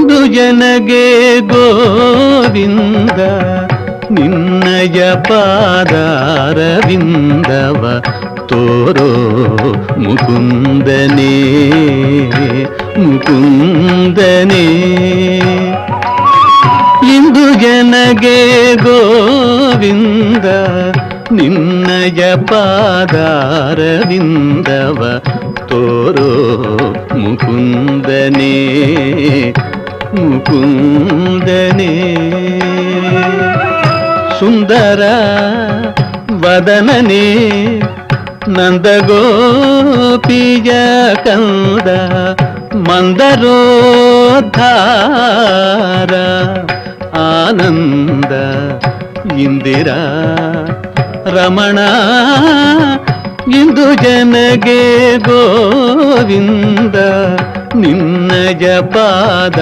ಇಂದು ಜನಗೆ ಗೋವಿಂದ ನಿನ್ನಯ ಪಾದಾರವಿಂದವ ತೋರೋ ಮುಕುಂದನೇ ಮುಕುಂದನೇ ಇಂದು ಜನಗೆ ಗೋವಿಂದ ನಿನ್ನಯ ಪಾದಾರವಿಂದವ ತೋರೋ ಮುಕುಂದನೇ ಮುಕುಂದನೇ ಸುಂದರ ವದನನೇ ನಂದಗೋಪಿಯ ಕಂದ ಮಂದರೋದ್ಧಾರ ಆನಂದ ಇಂದಿರಾ ರಮಣ ಇಂದು ಜನಗೆ ಗೋವಿಂದ ನಿನ್ನಯ ಪಾದ